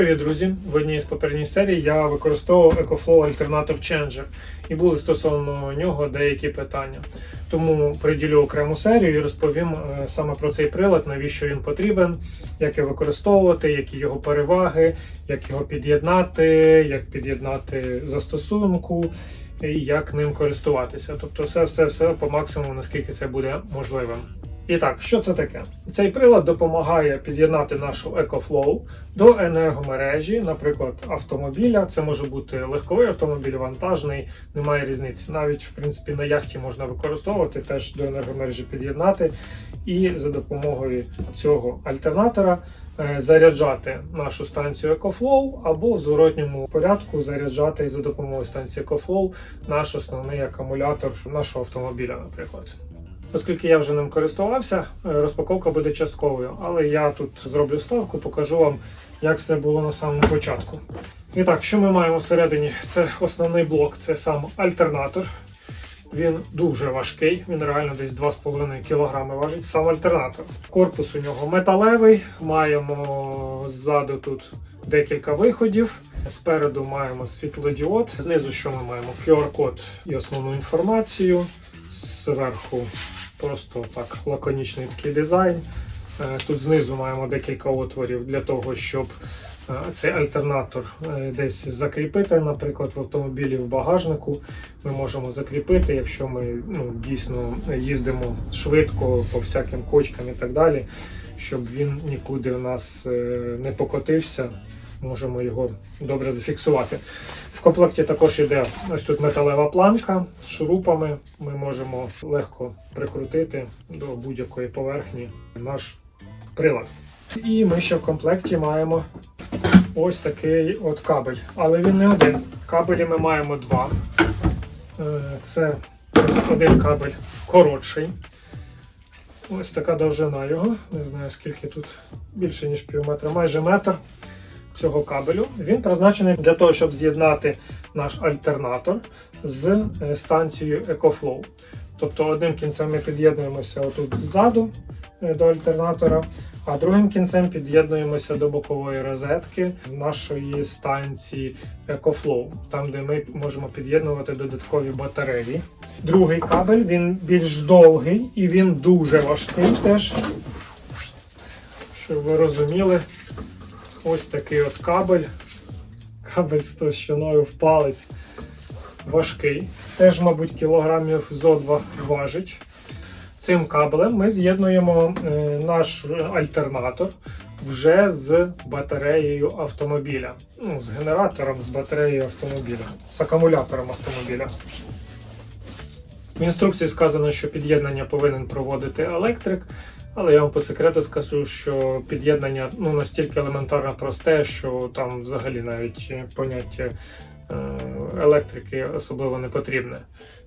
Привіт, друзі! В одній з попередніх серій я використовував EcoFlow Alternator Changer і були стосовно нього деякі питання. Тому приділю окрему серію і розповім е, саме про цей прилад, навіщо він потрібен, як його використовувати, які його переваги, як його під'єднати, як під'єднати застосунку і як ним користуватися. Тобто, все, все, все по максимуму, наскільки це буде можливим. І так, що це таке? Цей прилад допомагає під'єднати нашу EcoFlow до енергомережі, наприклад, автомобіля. Це може бути легковий автомобіль, вантажний, немає різниці. Навіть в принципі на яхті можна використовувати, теж до енергомережі під'єднати, і за допомогою цього альтернатора е, заряджати нашу станцію EcoFlow або в зворотньому порядку заряджати за допомогою станції EcoFlow наш основний акумулятор нашого автомобіля, наприклад. Оскільки я вже ним користувався, е, розпаковка буде частковою, але я тут зроблю вставку, покажу вам, як все було на самому початку. І так, що ми маємо всередині? Це основний блок, це сам альтернатор. Він дуже важкий, він реально десь 2,5 кг важить. Сам альтернатор. Корпус у нього металевий. Маємо ззаду тут декілька виходів. Спереду маємо світлодіод. Знизу що ми маємо? QR-код і основну інформацію. Зверху просто так лаконічний такий дизайн. Е, Тут знизу маємо декілька отворів для того, щоб е, цей альтернатор е, десь закріпити, наприклад, в автомобілі в багажнику. Ми можемо закріпити, якщо ми ну, дійсно їздимо швидко по всяким кочкам і так далі, щоб він нікуди у нас не покотився. Можемо його добре зафіксувати. В комплекті також йде ось тут металева планка з шурупами. Ми можемо легко прикрутити до будь-якої поверхні наш прилад. І ми ще в комплекті маємо ось такий от кабель. Але він не один. Кабелі ми маємо два. Е, Це один кабель коротший. Ось така довжина його. Не знаю скільки тут більше, ніж пів метра, майже метр цього кабелю. Він призначений для того, щоб з'єднати наш альтернатор з е, станцією EcoFlow. Тобто одним кінцем ми під'єднуємося отут ззаду е, до альтернатора, а другим кінцем під'єднуємося до бокової розетки нашої станції EcoFlow, там де ми можемо під'єднувати додаткові батареї. Другий кабель він більш довгий і він дуже важкий теж. Щоб ви розуміли, ось такий от кабель. Кабель з товщиною в палець. Важкий. Теж, мабуть, кілограмів зо 2 важить. Цим кабелем ми з'єднуємо е, наш альтернатор вже з батареєю автомобіля. Ну, з генератором, з батареєю автомобіля, з акумулятором автомобіля. В інструкції сказано, що під'єднання повинен проводити електрик, але я вам по секрету скажу, що під'єднання ну, настільки елементарно просте, що там взагалі навіть поняття е, електрики особливо не потрібне.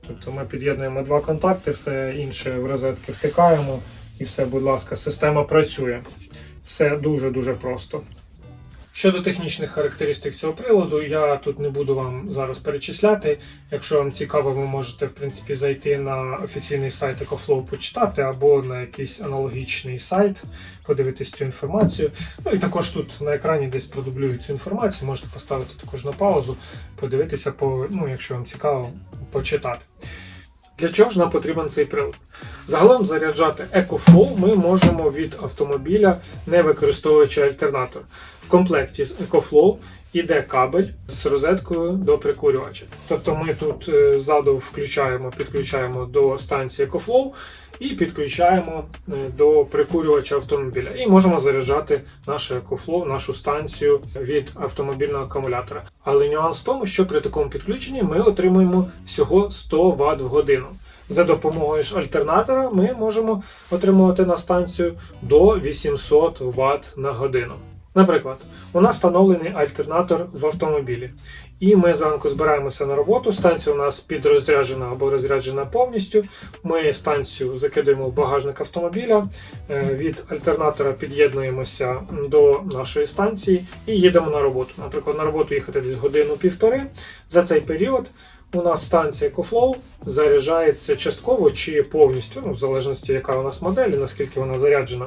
Тобто ми під'єднуємо два контакти, все інше в розетки втикаємо і все, будь ласка, система працює. Все дуже-дуже просто. Щодо технічних характеристик цього приладу, я тут не буду вам зараз перечисляти. Якщо вам цікаво, ви можете в принципі зайти на офіційний сайт EcoFlow почитати або на якийсь аналогічний сайт, подивитись цю інформацію. Ну і також тут на екрані десь продублюю цю інформацію, можете поставити також на паузу, подивитися, по, ну, якщо вам цікаво, почитати. Для чого ж нам потрібен цей прилад? Загалом заряджати EcoFlow ми можемо від автомобіля, не використовуючи альтернатор. В комплекті з EcoFlow іде кабель з розеткою до прикурювача. Тобто ми тут е, ззаду включаємо, підключаємо до станції EcoFlow і підключаємо е, до прикурювача автомобіля. І можемо заряджати наше EcoFlow, нашу станцію від автомобільного акумулятора. Але нюанс в тому, що при такому підключенні ми отримуємо всього 100 Вт в годину. За допомогою ж альтернатора ми можемо отримувати на станцію до 800 Вт на годину. Наприклад, у нас встановлений альтернатор в автомобілі, і ми зранку збираємося на роботу. Станція у нас підрозряджена або розряджена повністю. Ми станцію закидаємо в багажник автомобіля. е, Від альтернатора під'єднуємося до нашої станції і їдемо на роботу. Наприклад, на роботу їхати десь годину-півтори. За цей період у нас станція EcoFlow заряджається частково чи повністю, ну, в залежності, яка у нас модель і наскільки вона заряджена.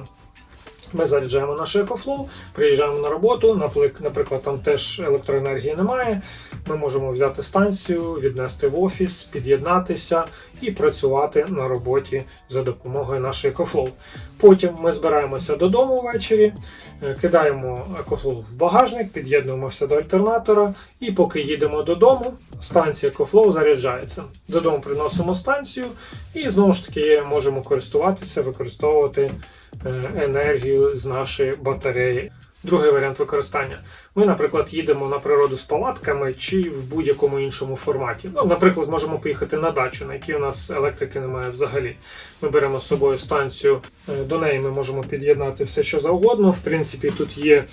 Ми заряджаємо наш EcoFlow, приїжджаємо на роботу, наприклад, там теж електроенергії немає. Ми можемо взяти станцію, віднести в офіс, під'єднатися і працювати на роботі за допомогою нашої EcoFlow. Потім ми збираємося додому ввечері, е, кидаємо EcoFlow в багажник, під'єднуємося до альтернатора, і поки їдемо додому, станція EcoFlow заряджається. Додому приносимо станцію і знову ж таки можемо користуватися, використовувати енергію з нашої батареї. Другий варіант використання. Ми, наприклад, їдемо на природу з палатками чи в будь-якому іншому форматі. Ну, наприклад, можемо поїхати на дачу, на якій у нас електрики немає взагалі. Ми беремо з собою станцію, е, до неї ми можемо під'єднати все, що завгодно. В принципі, тут є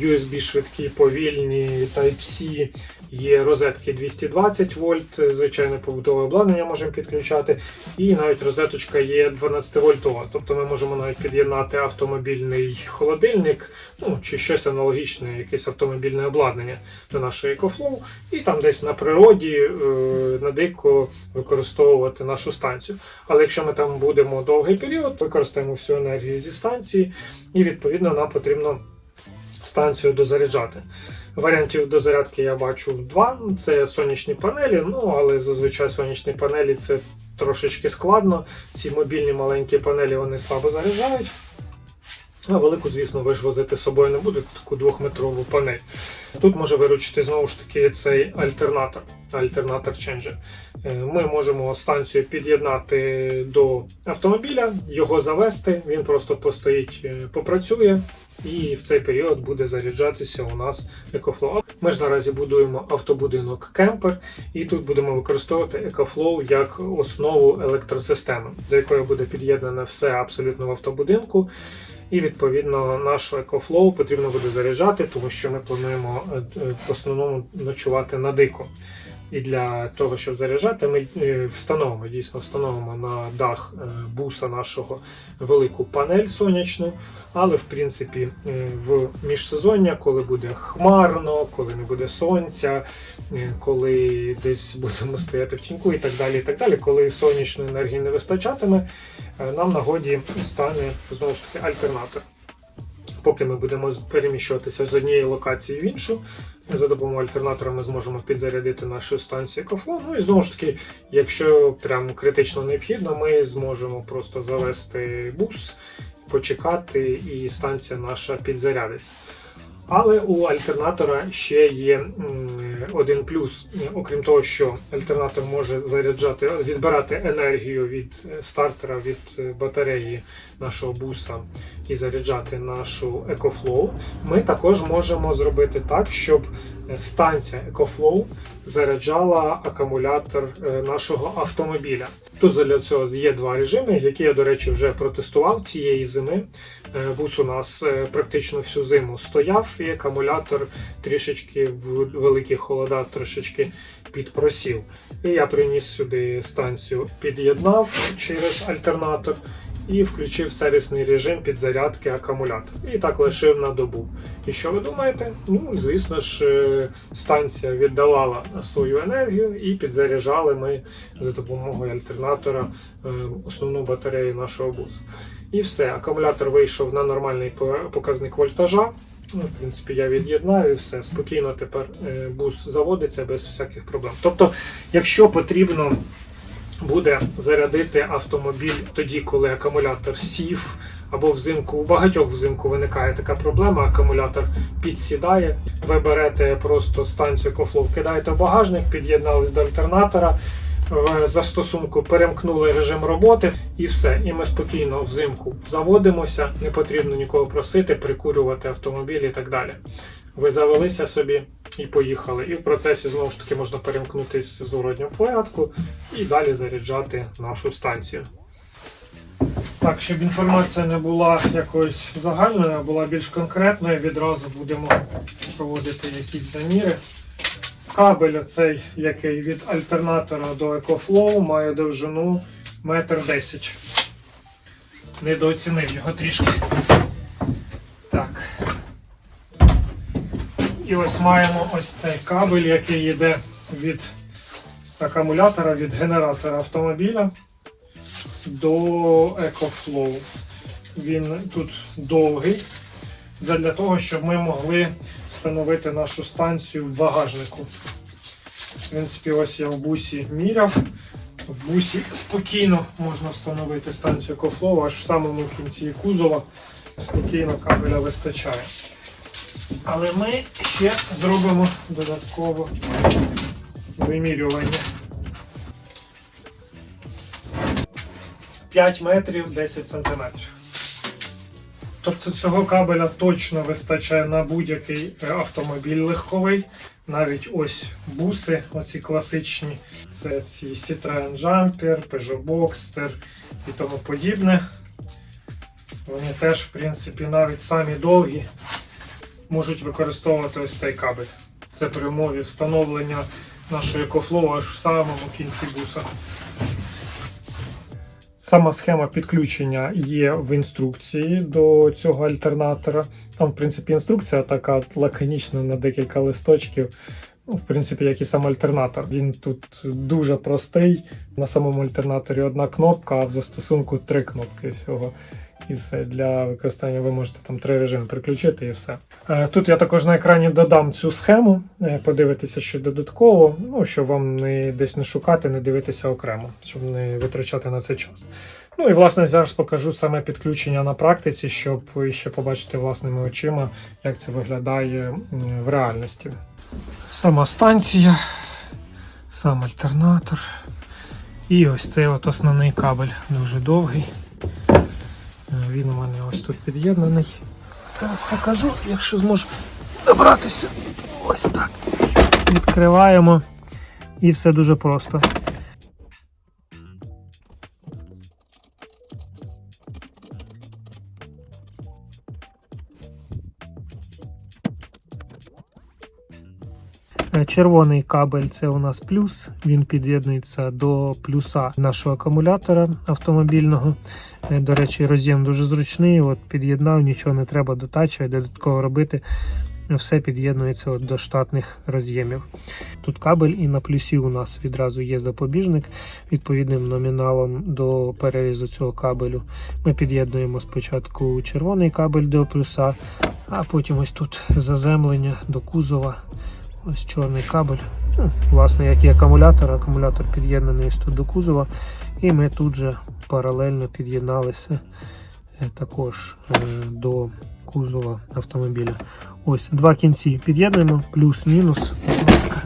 USB швидкі, повільні, Type-C, є розетки 220 вольт, звичайне побутове обладнання можемо підключати, і навіть розеточка є 12 вольтова. Тобто ми можемо навіть під'єднати автомобільний холодильник, ну чи щось аналогічне, якесь автомобільне обладнання до нашої EcoFlow, і там десь на природі е, на дико використовувати нашу станцію. Але якщо ми там будемо довгий період, використаємо всю енергію зі станції, і відповідно нам потрібно станцію дозаряджати. Варіантів дозарядки я бачу два: це сонячні панелі. Ну але зазвичай сонячні панелі це трошечки складно. Ці мобільні маленькі панелі вони слабо заряджають. А велику, звісно, ви ж возити з собою не будете, таку двохметрову панель. Тут може виручити знову ж таки цей альтернатор, альтернатор ченджер. Е, Ми можемо станцію під'єднати до автомобіля, його завести, він просто постоїть, е, попрацює. І в цей період буде заряджатися у нас EcoFlow. Ми ж наразі будуємо автобудинок кемпер, і тут будемо використовувати EcoFlow як основу електросистеми, до якої буде під'єднане все абсолютно в автобудинку. І відповідно нашу EcoFlow потрібно буде заряджати, тому що ми плануємо е, е, в основному ночувати на дико. І для того, щоб заряджати, ми е, встановимо дійсно встановимо на дах е, буса нашого велику панель сонячну. Але в принципі е, в міжсезоння, коли буде хмарно, коли не буде сонця, коли десь будемо стояти в тіньку і так далі, і так далі, коли сонячної енергії не вистачатиме, нам нагоді стане знову ж таки альтернатор. Поки ми будемо переміщуватися з однієї локації в іншу, за допомогою альтернатора ми зможемо підзарядити нашу станцію EcoFlow. Ну і знову ж таки, якщо прям критично необхідно, ми зможемо просто завести бус, почекати, і станція наша підзарядиться. Але у альтернатора ще є один плюс. Окрім того, що альтернатор може заряджати, відбирати енергію від е, стартера, від е, батареї нашого буса і заряджати нашу EcoFlow, ми також можемо зробити так, щоб е, станція EcoFlow заряджала акумулятор е, нашого автомобіля. Тут для цього є два режими, які я, до речі, вже протестував цієї зими. Е, Бус у нас практично всю зиму стояв, і акумулятор трішечки в великі холода трошечки підпросів. І я приніс сюди станцію, під'єднав через альтернатор і включив сервісний режим підзарядки акумулятора. І так лишив на добу. І що ви думаєте? Ну, звісно ж, е, станція віддавала свою енергію і підзаряджали ми за допомогою альтернатора е, основну батарею нашого бусу. І все, акумулятор вийшов на нормальний показник вольтажа. Ну, в принципі, я від'єднаю і все. Спокійно тепер е, бус заводиться без всяких проблем. Тобто, якщо потрібно буде зарядити автомобіль тоді, коли акумулятор сів, або взимку, у багатьох взимку виникає така проблема, акумулятор підсідає. Ви берете просто станцію EcoFlow, кидаєте в багажник, під'єднались до альтернатора, в застосунку перемкнули режим роботи і все. І ми спокійно взимку заводимося, не потрібно нікого просити, прикурювати автомобіль і так далі. Ви завелися собі і поїхали. І в процесі знову ж таки можна перемкнутись в зворотньому порядку і далі заряджати нашу станцію. Так, щоб інформація не була якоюсь загальною, а була більш конкретною, відразу будемо проводити якісь заміри. Кабель цей, який від альтернатора до EcoFlow, має довжину 1,10 м. Недооцінив його трішки. Так. І ось маємо ось цей кабель, який йде від акумулятора, від генератора автомобіля до EcoFlow. він тут довгий, задля того, щоб ми могли встановити нашу станцію в багажнику. В принципі, ось я в бусі міряв. В бусі спокійно можна встановити станцію кофлова, аж в самому кінці кузова спокійно кабеля вистачає. Але ми ще зробимо додатково вимірювання. 5 метрів 10 сантиметрів. Тобто цього кабеля точно вистачає на будь-який автомобіль легковий. Навіть ось буси, оці класичні, це ці Citroen Jumper, Peugeot Boxster і тому подібне. Вони теж, в принципі, навіть самі довгі можуть використовувати ось цей кабель. Це при умові встановлення нашої екофлоу аж в самому кінці буса. Сама схема підключення є в інструкції до цього альтернатора. Там, в принципі, інструкція така лаконічна на декілька листочків. В принципі, як і сам альтернатор. Він тут дуже простий. На самому альтернаторі одна кнопка, а в застосунку три кнопки всього. І все для використання ви можете там три режими переключити і все. Е, Тут я також на екрані додам цю схему, е, подивитися ще додатково, ну щоб вам не десь не шукати, не дивитися окремо, щоб не витрачати на це час. Ну і власне зараз покажу саме підключення на практиці, щоб ще побачити власними очима, як це виглядає в реальності. Сама станція, сам альтернатор. І ось цей от основний кабель дуже довгий. Е, Він у мене ось тут під'єднаний. Зараз покажу, якщо зможу добратися. Ось так. Відкриваємо. І все дуже просто. Червоний кабель це у нас плюс. Він під'єднується до плюса нашого акумулятора автомобільного. Е, До речі, роз'єм дуже зручний. От під'єднав, нічого не треба дотачувати, додатково робити. Все під'єднується от до штатних роз'ємів. Тут кабель, і на плюсі у нас відразу є запобіжник відповідним номіналом до перерізу цього кабелю. Ми під'єднуємо спочатку червоний кабель до плюса, а потім ось тут заземлення до кузова. Ось чорний кабель. Власне, як і акумулятор. Акумулятор під'єднаний тут до кузова. І ми тут же паралельно під'єдналися е, також е, до кузова автомобіля. Ось два кінці під'єднуємо, плюс-мінус. Будь ласка.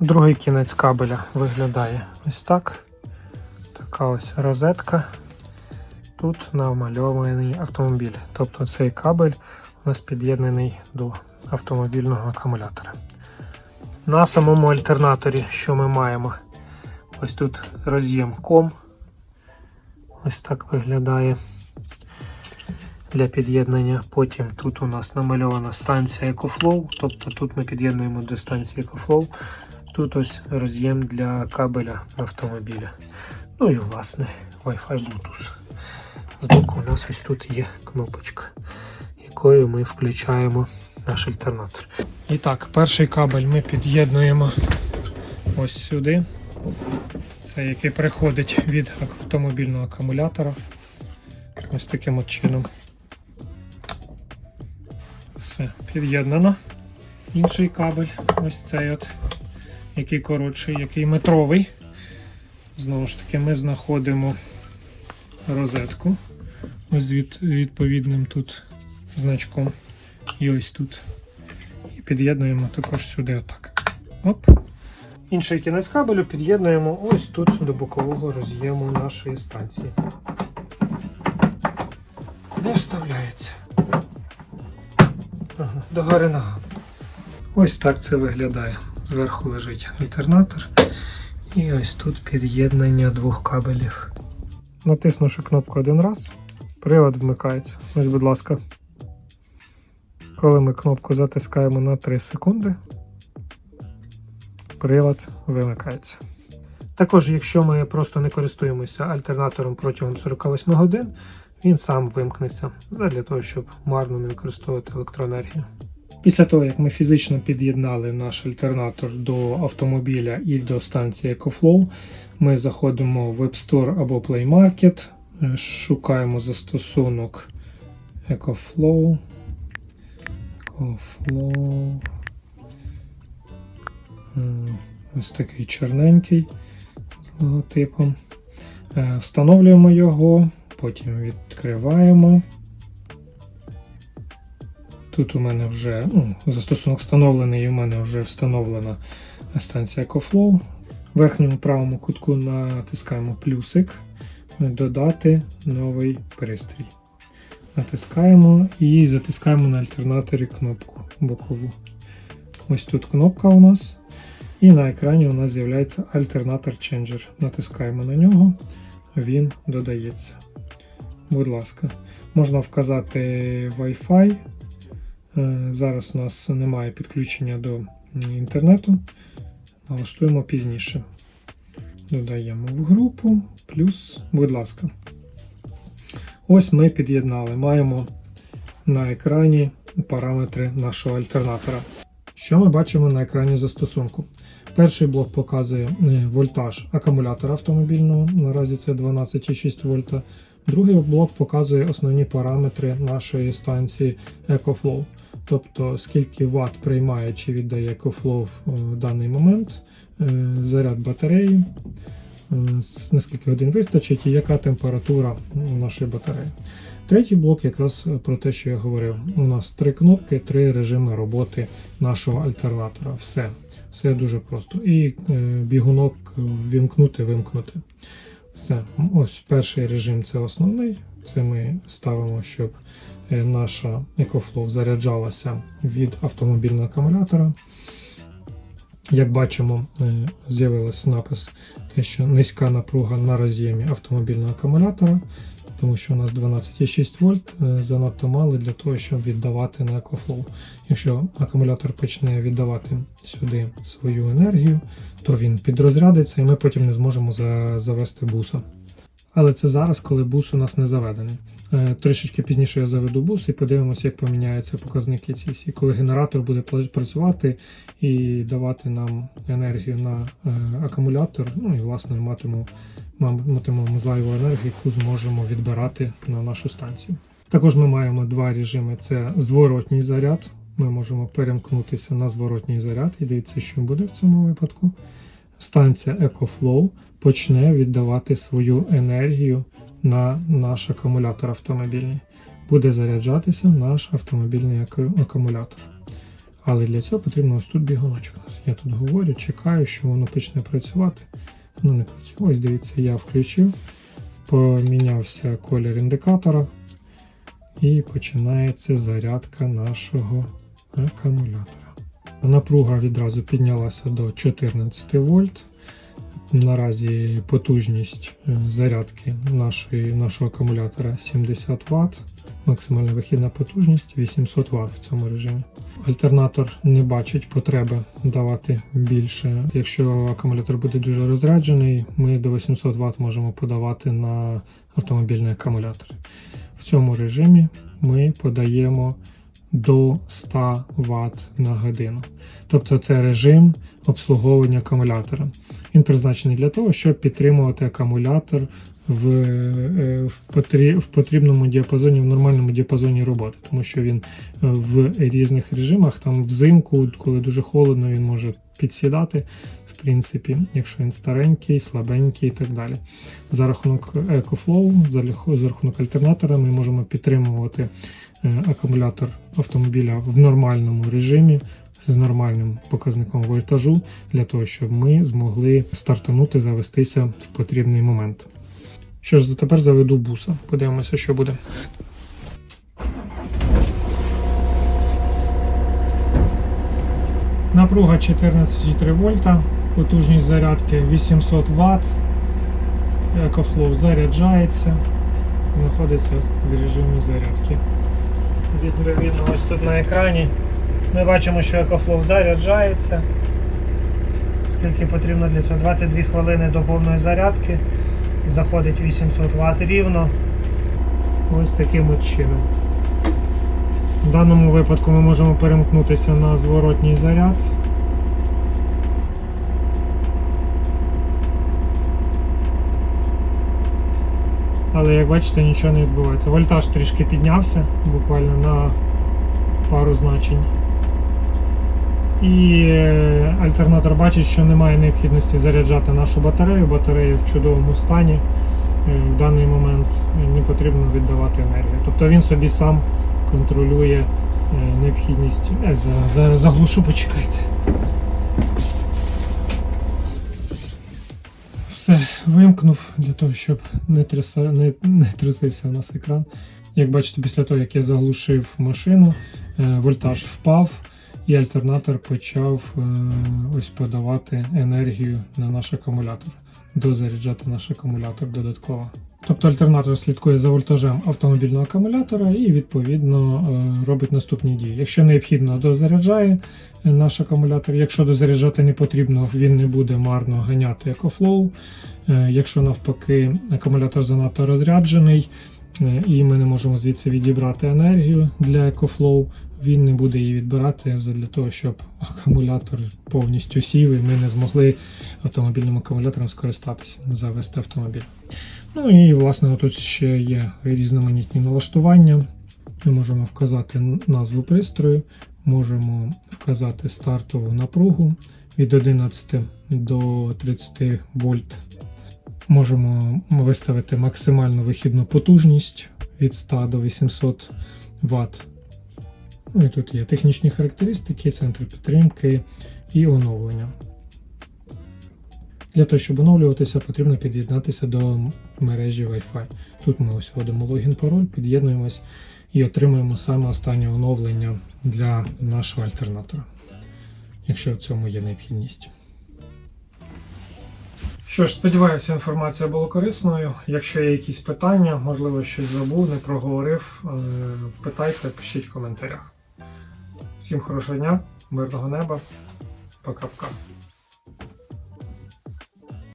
Другий кінець кабеля виглядає ось так. Така ось розетка. Тут намальований автомобіль. Тобто цей кабель у нас під'єднаний до автомобільного акумулятора. На самому альтернаторі, що ми маємо? Ось тут роз'єм ком. Ось так виглядає для під'єднання. Потім тут у нас намальована станція EcoFlow, тобто тут ми під'єднуємо до станції EcoFlow. Тут ось роз'єм для кабеля автомобіля. Ну і власне Wi-Fi Bluetooth. Збоку у нас ось тут є кнопочка, якою ми включаємо наш альтернатор. І так, перший кабель ми під'єднуємо ось сюди. Це який приходить від автомобільного акумулятора. Ось таким от чином. Все, під'єднано. Інший кабель, ось цей от, який коротший, який метровий. Знову ж таки, ми знаходимо розетку. Ось від відповідним тут значком. І ось тут. І під'єднуємо також сюди отак. Оп. Інший кінець кабелю під'єднуємо ось тут до бокового роз'єму нашої станції. Де вставляється? Ага, до гори ногами. Ось так це виглядає. Зверху лежить альтернатор. І ось тут під'єднання двох кабелів. Натиснувши кнопку один раз, привод вмикається. Ось, будь ласка. Коли ми кнопку затискаємо на 3 секунди, прилад вимикається. Також, якщо ми просто не користуємося альтернатором протягом 48 годин, він сам вимкнеться для того, щоб марно не використовувати електроенергію. Після того, як ми фізично під'єднали наш альтернатор до автомобіля і до станції EcoFlow, ми заходимо в App Store або Play Market, Е, Шукаємо застосунок EcoFlow. EcoFlow. М, Ось такий чорненький з логотипом. Е, Встановлюємо його, потім відкриваємо. Тут у мене вже ну, застосунок встановлений, і у мене вже встановлена станція EcoFlow. В верхньому правому кутку натискаємо плюсик, додати новий пристрій. Натискаємо і затискаємо на альтернаторі кнопку бокову. Ось тут кнопка у нас. І на екрані у нас з'являється альтернатор Changer. Натискаємо на нього, він додається. Будь ласка, можна вказати Wi-Fi. Е, Зараз у нас немає підключення до інтернету. Налаштуємо пізніше. Додаємо в групу, плюс, будь ласка. Ось ми під'єднали. Маємо на екрані параметри нашого альтернатора. Що ми бачимо на екрані застосунку? Перший блок показує е, вольтаж акумулятора автомобільного, наразі це 12,6 вольта. Другий блок показує основні параметри нашої станції EcoFlow, тобто скільки Вт приймає чи віддає EcoFlow в даний момент, е, заряд батареї, е, наскільки годин вистачить і яка температура нашої батареї. Третій блок якраз про те, що я говорив. У нас три кнопки, три режими роботи нашого альтернатора. Все. Все дуже просто. І е, бігунок вімкнути, вимкнути. Все. Ось перший режим це основний. Це ми ставимо, щоб е, наша EcoFlow заряджалася від автомобільного акумулятора. Як бачимо, е, з'явився напис, те, що низька напруга на роз'ємі автомобільного акумулятора, тому що у нас 12,6 вольт е, занадто мало для того, щоб віддавати на EcoFlow. Якщо акумулятор почне віддавати сюди свою енергію, то він підрозрядиться і ми потім не зможемо завести буса. Але це зараз, коли бус у нас не заведений. Е, Трішечки пізніше я заведу бус і подивимося, як поміняються показники ці всі, коли генератор буде працювати і давати нам енергію на е, акумулятор. Ну і власне матимемо, матимемо зайву енергію, яку зможемо відбирати на нашу станцію. Також ми маємо два режими: це зворотній заряд. Ми можемо перемкнутися на зворотній заряд і дивіться, що буде в цьому випадку. Станція EcoFlow почне віддавати свою енергію на наш акумулятор автомобільний. Буде заряджатися наш автомобільний акумулятор. Але для цього потрібно ось тут бігуночок. Я тут говорю, чекаю, що воно почне працювати. Воно не працює. Ось дивіться, я включив, помінявся колір індикатора, і починається зарядка нашого акумулятора. Напруга відразу піднялася до 14 вольт. Наразі потужність е, зарядки нашої, нашого акумулятора 70 Вт. Максимальна вихідна потужність 800 Вт в цьому режимі. Альтернатор не бачить потреби давати більше. Якщо акумулятор буде дуже розряджений, ми до 800 Вт можемо подавати на автомобільний акумулятор. В цьому режимі ми подаємо до 100 Вт на годину. Тобто це режим обслуговування акумулятора. Він призначений для того, щоб підтримувати акумулятор в, е, в, потрібному діапазоні, в нормальному діапазоні роботи, тому що він е, в різних режимах, там взимку, коли дуже холодно, він може підсідати. В принципі, якщо він старенький, слабенький і так далі. За рахунок EcoFlow, за рахунок альтернатора, ми можемо підтримувати е, акумулятор автомобіля в нормальному режимі з нормальним показником вольтажу для того, щоб ми змогли стартанути, завестися в потрібний момент. Що ж, тепер заведу буса. Подивимося, що буде. Напруга 14,3 вольта, потужність зарядки 800 Вт. EcoFlow заряджається, знаходиться в режимі зарядки. Відповідно, ось тут на екрані ми бачимо, що EcoFlow заряджається. Скільки потрібно для цього? 22 хвилини до повної зарядки. Заходить 800 Вт рівно. Ось таким от чином. В даному випадку ми можемо перемкнутися на зворотній заряд. Але як бачите, нічого не відбувається. Вольтаж трішки піднявся, буквально на пару значень. І е, альтернатор бачить, що немає необхідності заряджати нашу батарею. Батарея в чудовому стані. Е, В даний момент не потрібно віддавати енергію. Тобто він собі сам контролює е, необхідність. Е, заглушу, почекайте. Все, вимкнув для того, щоб не, тряса, не, не трусився у нас екран. Як бачите, після того, як я заглушив машину, е, вольтаж впав, і альтернатор почав е, ось подавати енергію на наш акумулятор, дозаряджати наш акумулятор додатково. Тобто альтернатор слідкує за вольтажем автомобільного акумулятора і відповідно е, робить наступні дії. Якщо необхідно, дозаряджає наш акумулятор. Якщо дозаряджати не потрібно, він не буде марно ганяти EcoFlow. Е, Якщо навпаки акумулятор занадто розряджений, е, і ми не можемо звідси відібрати енергію для EcoFlow, він не буде її відбирати для того, щоб акумулятор повністю сів, і ми не змогли автомобільним акумулятором скористатися, завести автомобіль. Ну і власне тут ще є різноманітні налаштування. Ми можемо вказати назву пристрою, можемо вказати стартову напругу від 11 до 30 вольт. Можемо виставити максимальну вихідну потужність від 100 до 800 Вт. Ну і тут є технічні характеристики, центри підтримки і оновлення. Для того, щоб оновлюватися, потрібно під'єднатися до мережі Wi-Fi. Тут ми ось вводимо логін пароль, під'єднуємось і отримуємо саме останнє оновлення для нашого альтернатора, якщо в цьому є необхідність. Що ж, сподіваюся, інформація була корисною. Якщо є якісь питання, можливо, щось забув, не проговорив, е, питайте, пишіть в коментарях. Всім хорошого дня, мирного неба, пока-пока.